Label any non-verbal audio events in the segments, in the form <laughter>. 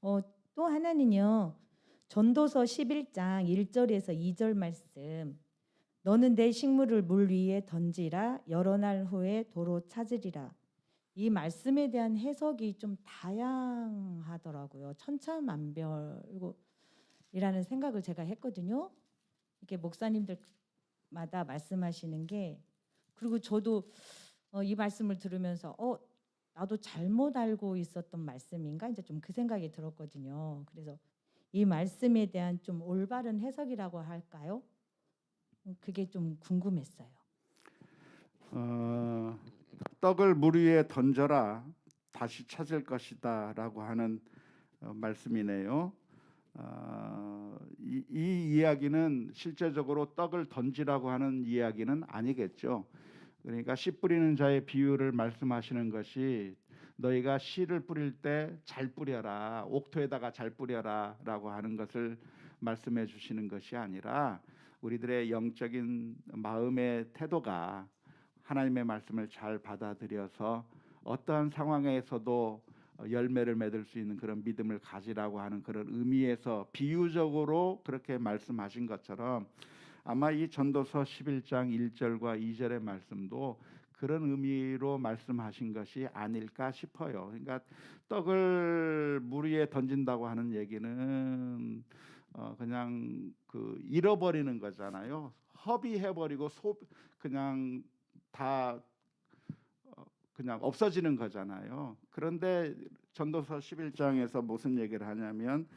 어, 또 하나는요. 전도서 11장 1절에서 2절 말씀. 너는 내 식물을 물 위에 던지라 여러 날 후에 도로 찾으리라. 이 말씀에 대한 해석이 좀 다양하더라고요. 천차만별이라는 생각을 제가 했거든요. 이게 목사님들마다 말씀하시는 게 그리고 저도 어, 이 말씀을 들으면서 어 나도 잘못 알고 있었던 말씀인가 이제 좀 그 생각이 들었거든요. 그래서 이 말씀에 대한 좀 올바른 해석이라고 할까요? 음, 그게 좀 궁금했어요. 어, 떡을 물 위에 던져라 다시 찾을 것이다라고 하는 어, 말씀이네요. 어, 이, 이 이야기는 실제적으로 떡을 던지라고 하는 이야기는 아니겠죠. 그러니까 씨 뿌리는 자의 비유를 말씀하시는 것이 너희가 씨를 뿌릴 때 잘 뿌려라 옥토에다가 잘 뿌려라라고 하는 것을 말씀해 주시는 것이 아니라 우리들의 영적인 마음의 태도가 하나님의 말씀을 잘 받아들여서 어떠한 상황에서도 열매를 맺을 수 있는 그런 믿음을 가지라고 하는 그런 의미에서 비유적으로 그렇게 말씀하신 것처럼 아마 이 전도서 11장 1절과 2절의 말씀도 그런 의미로 말씀하신 것이 아닐까 싶어요. 그러니까 떡을 물 위에 던진다고 하는 얘기는 어 그냥 그 잃어버리는 거잖아요. 허비해 버리고 소 그냥 다 어, 그냥 없어지는 거잖아요. 그런데 전도서 11장에서 무슨 얘기를 하냐면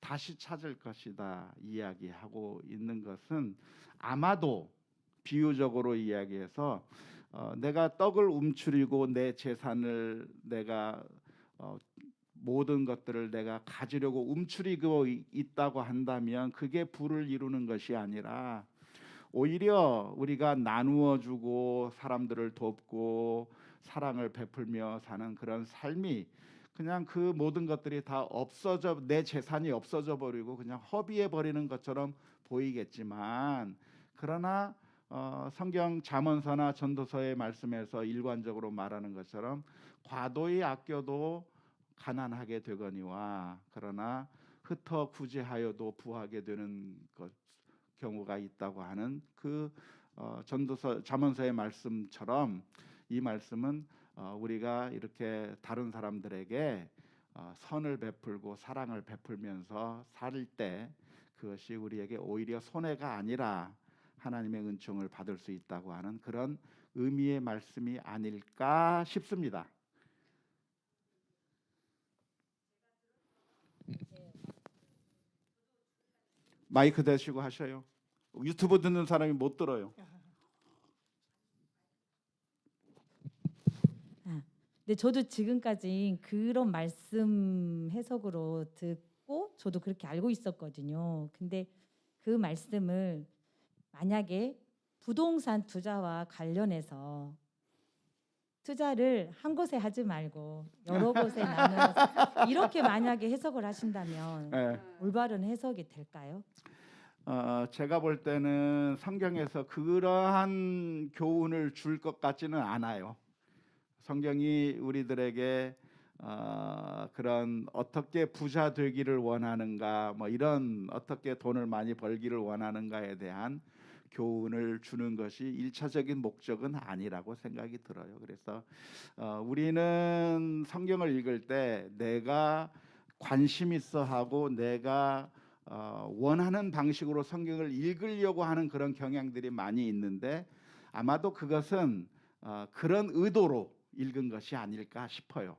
다시 찾을 것이다 이야기하고 있는 것은 아마도 비유적으로 이야기해서 어, 내가 떡을 움츠리고 내 재산을 내가 어, 모든 것들을 내가 가지려고 움츠리고 이- 있다고 한다면 그게 부를 이루는 것이 아니라 오히려 우리가 나누어 주고 사람들을 돕고 사랑을 베풀며 사는 그런 삶이 그냥 그 모든 것들이 다 없어져 내 재산이 없어져 버리고 그냥 허비해 버리는 것처럼 보이겠지만 그러나 어, 성경 잠언서나 전도서의 말씀에서 일관적으로 말하는 것처럼 과도히 아껴도 가난하게 되거니와 그러나 흩어 구제하여도 부하게 되는 것 경우가 있다고 하는 그 어, 전도서 잠언서의 말씀처럼 이 말씀은 어, 우리가 이렇게 다른 사람들에게 어, 선을 베풀고 사랑을 베풀면서 살 때 그것이 우리에게 오히려 손해가 아니라 하나님의 은총을 받을 수 있다고 하는 그런 의미의 말씀이 아닐까 싶습니다. 마이크 대시고 하셔요. 유튜브 듣는 사람이 못 들어요. 근데 저도 지금까지 그런 말씀 해석으로 듣고 저도 그렇게 알고 있었거든요. 근데 그 말씀을 만약에 부동산 투자와 관련해서 투자를 한 곳에 하지 말고 여러 곳에 <laughs> 나눠서 이렇게 만약에 해석을 하신다면 예. 올바른 해석이 될까요? 어, 제가 볼 때는 성경에서 그러한 교훈을 줄 것 같지는 않아요. 성경이 우리들에게 어, 그런 어떻게 부자 되기를 원하는가, 뭐 이런 어떻게 돈을 많이 벌기를 원하는가에 대한 교훈을 주는 것이 일차적인 목적은 아니라고 생각이 들어요. 그래서 어, 우리는 성경을 읽을 때 내가 관심 있어 하고 내가 어, 원하는 방식으로 성경을 읽으려고 하는 그런 경향들이 많이 있는데 아마도 그것은 어, 그런 의도로 읽은 것이 아닐까 싶어요.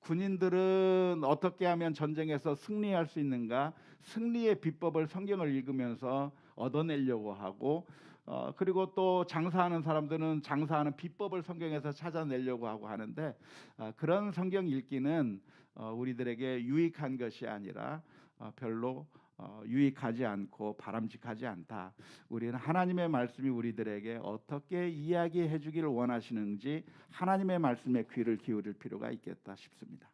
군인들은 어떻게 하면 전쟁에서 승리할 수 있는가 승리의 비법을 성경을 읽으면서 얻어내려고 하고 어, 그리고 또 장사하는 사람들은 장사하는 비법을 성경에서 찾아내려고 하고 하는데 어, 그런 성경 읽기는 어, 우리들에게 유익한 것이 아니라 어, 별로 어, 유익하지 않고 바람직하지 않다. 우리는 하나님의 말씀이 우리들에게 어떻게 이야기해 주기를 원하시는지 하나님의 말씀에 귀를 기울일 필요가 있겠다 싶습니다.